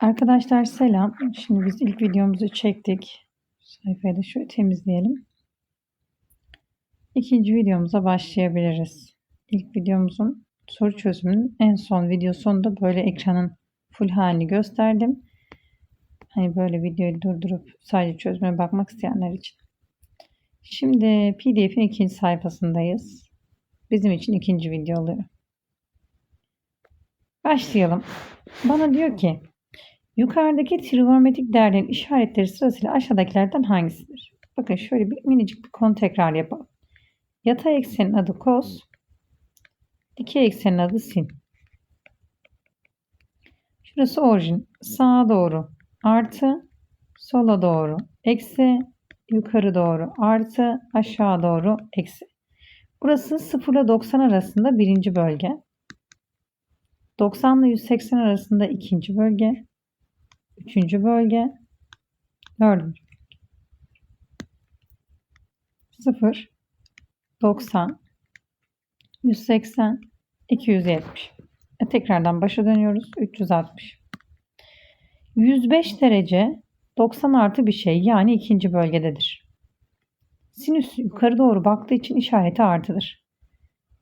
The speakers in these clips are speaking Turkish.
Arkadaşlar selam. Şimdi biz ilk videomuzu çektik. Sayfayı da şöyle temizleyelim. İkinci videomuza başlayabiliriz. İlk videomuzun soru çözümünün en son videosunda böyle ekranın full halini gösterdim. Hani böyle videoyu durdurup sadece çözüme bakmak isteyenler için. Şimdi PDF'in ikinci sayfasındayız. Bizim için ikinci video oluyor. Başlayalım. Bana diyor ki Yukarıdaki trigonometrik değerlerin işaretleri sırasıyla aşağıdakilerden hangisidir? Bakın şöyle bir minicik bir konu tekrar yapalım. Yatay eksenin adı kos, dikey eksenin adı sin. Şurası orijin. Sağa doğru artı, sola doğru eksi, yukarı doğru artı, aşağı doğru eksi. Burası 0 ile 90 arasında birinci bölge. 90 ile 180 arasında ikinci bölge. Üçüncü bölge. Dördüncü. 0, 90, 180, 270. E, tekrardan başa dönüyoruz. 360. 105 derece 90 artı bir şey yani ikinci bölgededir. Sinüs yukarı doğru baktığı için işareti artıdır.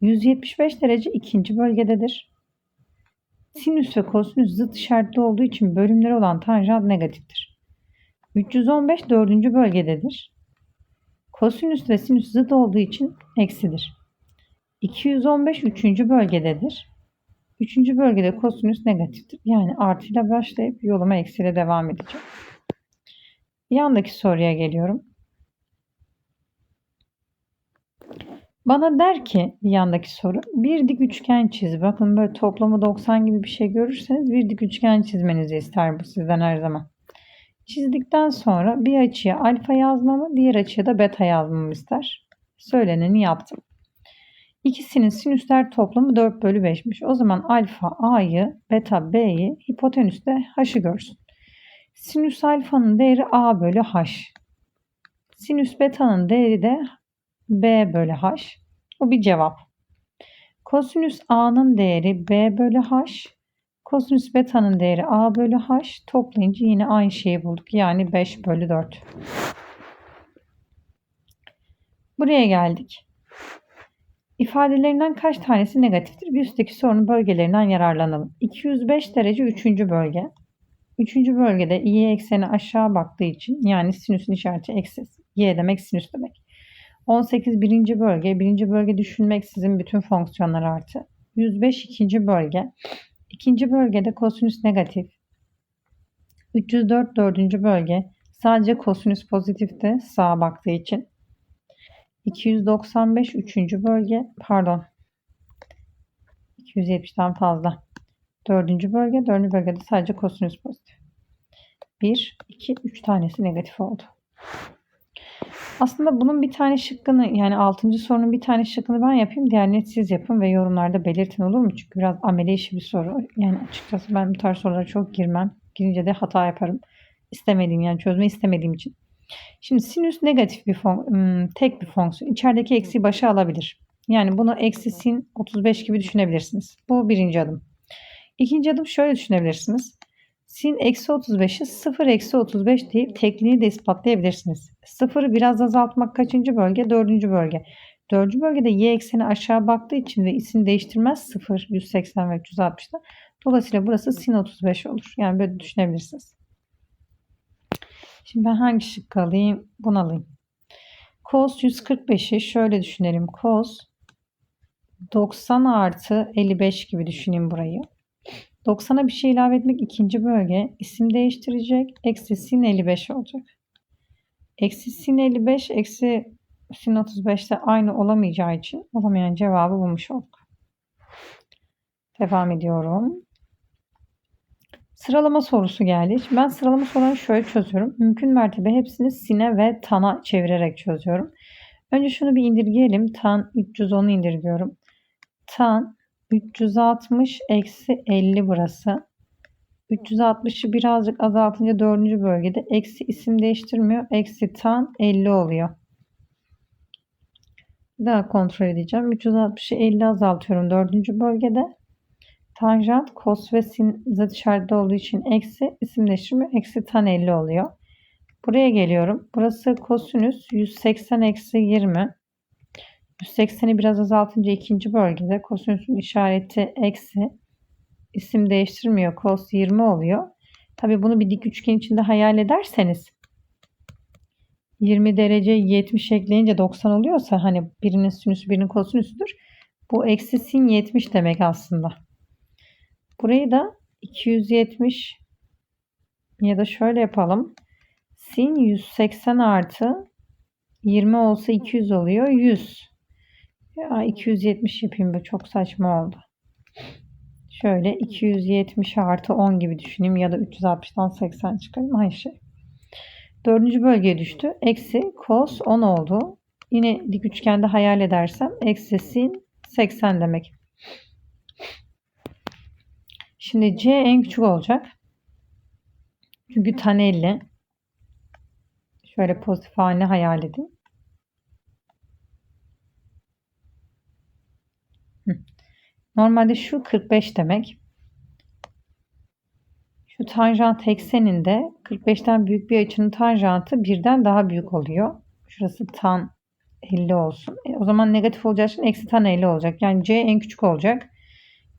175 derece ikinci bölgededir. Sinüs ve kosinüs zıt işaretli olduğu için bölümleri olan tanjant negatiftir. 315 dördüncü bölgededir. Kosinüs ve sinüs zıt olduğu için eksidir. 215 üçüncü bölgededir. Üçüncü bölgede kosinüs negatiftir. Yani artıyla başlayıp yoluma eksiyle devam edeceğim. Yandaki soruya geliyorum. Bana der ki bir yandaki soru bir dik üçgen çiz. Bakın böyle toplamı 90 gibi bir şey görürseniz bir dik üçgen çizmenizi ister bu sizden her zaman. Çizdikten sonra bir açıya alfa yazmamı diğer açıya da beta yazmamı ister. Söyleneni yaptım. İkisinin sinüsler toplamı 4 bölü 5'miş. O zaman alfa a'yı beta b'yi hipotenüste h'ı görsün. Sinüs alfanın değeri a bölü h. Sinüs beta'nın değeri de b bölü h. Bu bir cevap. Kosinüs a'nın değeri b bölü h. Kosinüs beta'nın değeri a bölü h. Toplayınca yine aynı şeyi bulduk. Yani 5 bölü 4. Buraya geldik. İfadelerinden kaç tanesi negatiftir? Bir üstteki sorunun bölgelerinden yararlanalım. 205 derece 3. bölge. 3. bölgede y ekseni aşağı baktığı için yani sinüsün işareti eksi. Y demek sinüs demek. 18 birinci bölge. Birinci bölge düşünmek sizin bütün fonksiyonlar artı. 105 ikinci bölge. İkinci bölgede kosinüs negatif. 304 dördüncü bölge. Sadece kosinüs pozitifte sağa baktığı için. 295 üçüncü bölge. Pardon. 270'ten fazla. Dördüncü bölge. Dördüncü bölgede sadece kosinüs pozitif. 1, 2, 3 tanesi negatif oldu. Aslında bunun bir tane şıkkını yani 6. sorunun bir tane şıkkını ben yapayım. Diğerlerini siz yapın ve yorumlarda belirtin olur mu? Çünkü biraz amele işi bir soru. Yani açıkçası ben bu tarz sorulara çok girmem. Girince de hata yaparım. İstemediğim yani çözme istemediğim için. Şimdi sinüs negatif bir fon, hmm, tek bir fonksiyon. İçerideki eksiği başa alabilir. Yani bunu eksi sin 35 gibi düşünebilirsiniz. Bu birinci adım. İkinci adım şöyle düşünebilirsiniz. Sin eksi 35'i 0 eksi 35 deyip tekniği de ispatlayabilirsiniz. 0'ı biraz azaltmak kaçıncı bölge? Dördüncü bölge. Dördüncü bölgede y ekseni aşağı baktığı için ve isim değiştirmez 0, 180 ve 360'da. Dolayısıyla burası sin 35 olur. Yani böyle düşünebilirsiniz. Şimdi ben hangi şıkkı alayım? Bunu alayım. Cos 145'i şöyle düşünelim. Cos 90 artı 55 gibi düşüneyim burayı. 90'a bir şey ilave etmek ikinci bölge. isim değiştirecek. Eksi sin 55 olacak. Eksi sin 55 eksi sin 35 de aynı olamayacağı için olamayan cevabı bulmuş olduk. Devam ediyorum. Sıralama sorusu geldi. Ben sıralama sorularını şöyle çözüyorum. Mümkün mertebe hepsini sine ve tana çevirerek çözüyorum. Önce şunu bir indirgeyelim. Tan 310'u indirgiyorum. Tan 360 eksi 50 burası. 360'ı birazcık azaltınca dördüncü bölgede eksi isim değiştirmiyor. Eksi tan 50 oluyor. Daha kontrol edeceğim. 360'ı 50 azaltıyorum dördüncü bölgede. Tanjant kos ve sin işaretli olduğu için eksi isim değiştirme eksi tan 50 oluyor. Buraya geliyorum. Burası kosinüs 180 eksi 20. 180'i biraz azaltınca ikinci bölgede kosinüsün işareti eksi. isim değiştirmiyor. Kos 20 oluyor. Tabi bunu bir dik üçgen içinde hayal ederseniz 20 derece 70 ekleyince 90 oluyorsa hani birinin sinüsü birinin kosinüsüdür. Bu eksi sin 70 demek aslında. Burayı da 270 ya da şöyle yapalım. Sin 180 artı 20 olsa 200 oluyor. 100. Ya 270 yapayım bu çok saçma oldu. Şöyle 270 artı 10 gibi düşüneyim ya da 360'dan 80 çıkarayım. Aynı şey. Dördüncü bölgeye düştü. Eksi cos 10 oldu. Yine dik üçgende hayal edersem eksi sin 80 demek. Şimdi C en küçük olacak. Çünkü tan 50. Şöyle pozitif halini hayal edin. Normalde şu 45 demek. Şu tanjant ekseninde 45'ten büyük bir açının tanjantı birden daha büyük oluyor. Şurası tan 50 olsun. E, o zaman negatif olacağı için eksi tan 50 olacak. Yani C en küçük olacak.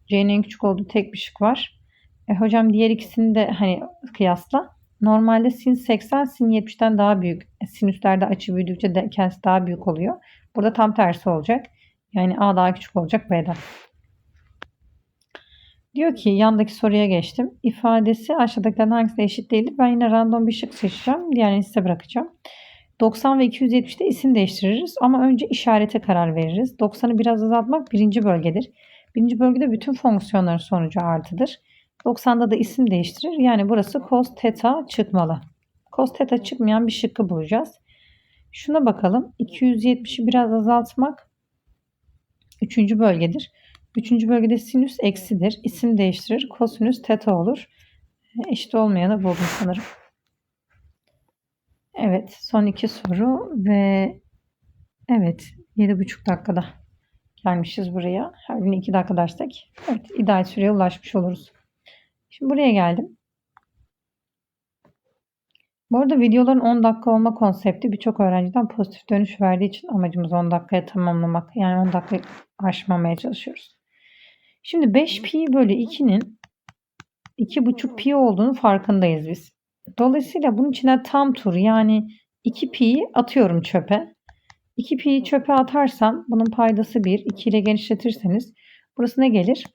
C'nin en küçük olduğu tek bir şık var. E, hocam diğer ikisini de hani kıyasla. Normalde sin 80 sin 70'ten daha büyük. E, sinüslerde açı büyüdükçe de kendisi daha büyük oluyor. Burada tam tersi olacak. Yani A daha küçük olacak B'den. Diyor ki yandaki soruya geçtim. İfadesi aşağıdakilerden hangisi eşit değildir? Ben yine random bir şık seçeceğim. Diğerini size bırakacağım. 90 ve 270'te isim değiştiririz ama önce işarete karar veririz. 90'ı biraz azaltmak birinci bölgedir. Birinci bölgede bütün fonksiyonların sonucu artıdır. 90'da da isim değiştirir. Yani burası cos theta çıkmalı. Cos theta çıkmayan bir şıkkı bulacağız. Şuna bakalım. 270'i biraz azaltmak üçüncü bölgedir. Üçüncü bölgede sinüs eksidir. İsim değiştirir. Kosinüs teta olur. Eşit olmayanı buldum sanırım. Evet son iki soru ve evet 7,5 dakikada gelmişiz buraya. Her gün 2 dakika dersek evet, ideal süreye ulaşmış oluruz. Şimdi buraya geldim. Bu arada videoların 10 dakika olma konsepti birçok öğrenciden pozitif dönüş verdiği için amacımız 10 dakikaya tamamlamak. Yani 10 dakika aşmamaya çalışıyoruz. Şimdi 5 pi bölü 2'nin 2,5 pi olduğunu farkındayız biz. Dolayısıyla bunun içine tam tur yani 2 pi'yi atıyorum çöpe. 2 pi'yi çöpe atarsam bunun paydası 1. 2 ile genişletirseniz burası ne gelir?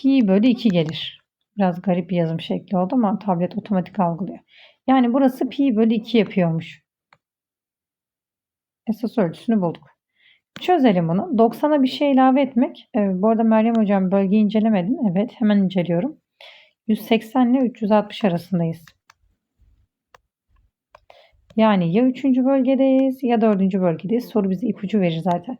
Pi bölü 2 gelir. Biraz garip bir yazım şekli oldu ama tablet otomatik algılıyor. Yani burası pi bölü 2 yapıyormuş. Esas ölçüsünü bulduk. Çözelim bunu. 90'a bir şey ilave etmek. Evet, bu arada Meryem Hocam bölgeyi incelemedim. Evet hemen inceliyorum. 180 ile 360 arasındayız. Yani ya 3. bölgedeyiz ya 4. bölgedeyiz. Soru bize ipucu verir zaten.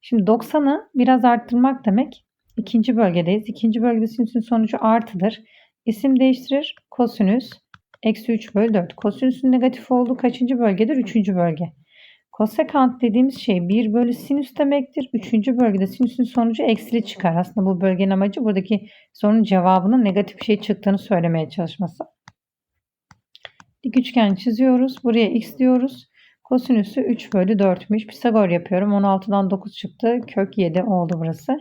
Şimdi 90'ı biraz arttırmak demek. İkinci bölgedeyiz. İkinci bölgede sinüsün sonucu artıdır. İsim değiştirir. Kosinüs eksi 3 bölü 4. Kosinüsün negatif olduğu kaçıncı bölgedir? Üçüncü bölge. Kosekant dediğimiz şey 1 bölü sinüs demektir. Üçüncü bölgede sinüsün sonucu eksili çıkar. Aslında bu bölgenin amacı buradaki sorunun cevabının negatif bir şey çıktığını söylemeye çalışması. Dik üçgen çiziyoruz. Buraya x diyoruz. Kosinüsü 3 bölü 4'müş. Pisagor yapıyorum. 16'dan 9 çıktı. Kök 7 oldu burası.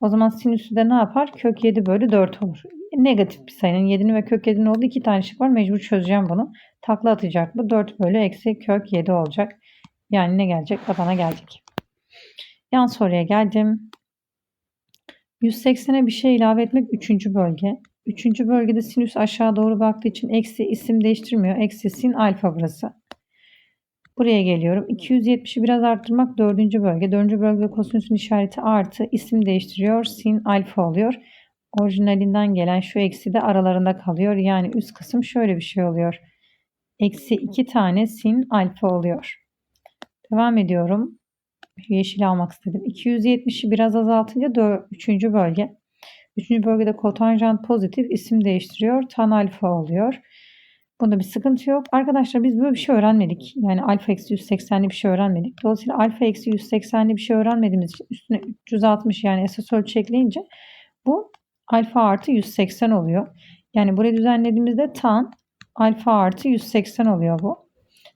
O zaman sinüsü de ne yapar? Kök 7 bölü 4 olur. Negatif bir sayının 7'nin ve kök 7'nin olduğu iki tane şık var. Mecbur çözeceğim bunu. Takla atacak bu. 4 bölü eksi kök 7 olacak. Yani ne gelecek? Badana gelecek. Yan soruya geldim. 180'e bir şey ilave etmek 3. bölge. 3. bölgede sinüs aşağı doğru baktığı için eksi isim değiştirmiyor. Eksi sin alfa burası. Buraya geliyorum. 270'i biraz arttırmak 4. bölge. 4. bölgede kosinüsün işareti artı isim değiştiriyor. Sin alfa oluyor. Orijinalinden gelen şu eksi de aralarında kalıyor. Yani üst kısım şöyle bir şey oluyor. Eksi 2 tane sin alfa oluyor. Devam ediyorum. Yeşil almak istedim. 270'i biraz azaltınca 4, 3. bölge. 3. bölgede kotanjant pozitif isim değiştiriyor. Tan alfa oluyor. Bunda bir sıkıntı yok. Arkadaşlar biz böyle bir şey öğrenmedik. Yani alfa eksi 180'li bir şey öğrenmedik. Dolayısıyla alfa eksi 180'li bir şey öğrenmediğimiz için üstüne 360 yani esas ölçü ekleyince bu alfa artı 180 oluyor. Yani burayı düzenlediğimizde tan alfa artı 180 oluyor bu.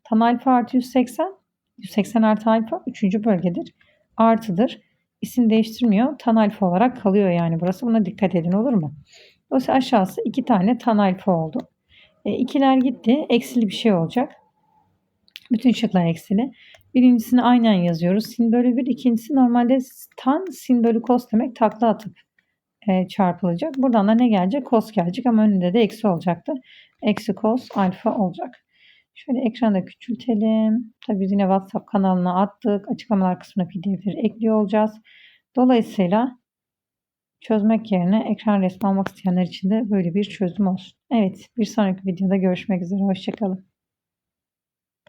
Tan alfa artı 180 180 artı alfa 3. bölgedir. Artıdır. İsim değiştirmiyor. Tan alfa olarak kalıyor yani burası. Buna dikkat edin olur mu? Dolayısıyla aşağısı 2 tane tan alfa oldu. E, ikiler gitti. Eksili bir şey olacak. Bütün şıklar eksili. Birincisini aynen yazıyoruz. Sin bölü 1. İkincisi normalde tan sin bölü kos demek takla atıp e, çarpılacak. Buradan da ne gelecek? Kos gelecek ama önünde de eksi olacaktı. Eksi kos alfa olacak. Şöyle ekranda küçültelim. Tabii yine WhatsApp kanalına attık. Açıklamalar kısmına pdf'leri ekliyor olacağız. Dolayısıyla çözmek yerine ekran resmi almak isteyenler için de böyle bir çözüm olsun. Evet bir sonraki videoda görüşmek üzere. Hoşçakalın.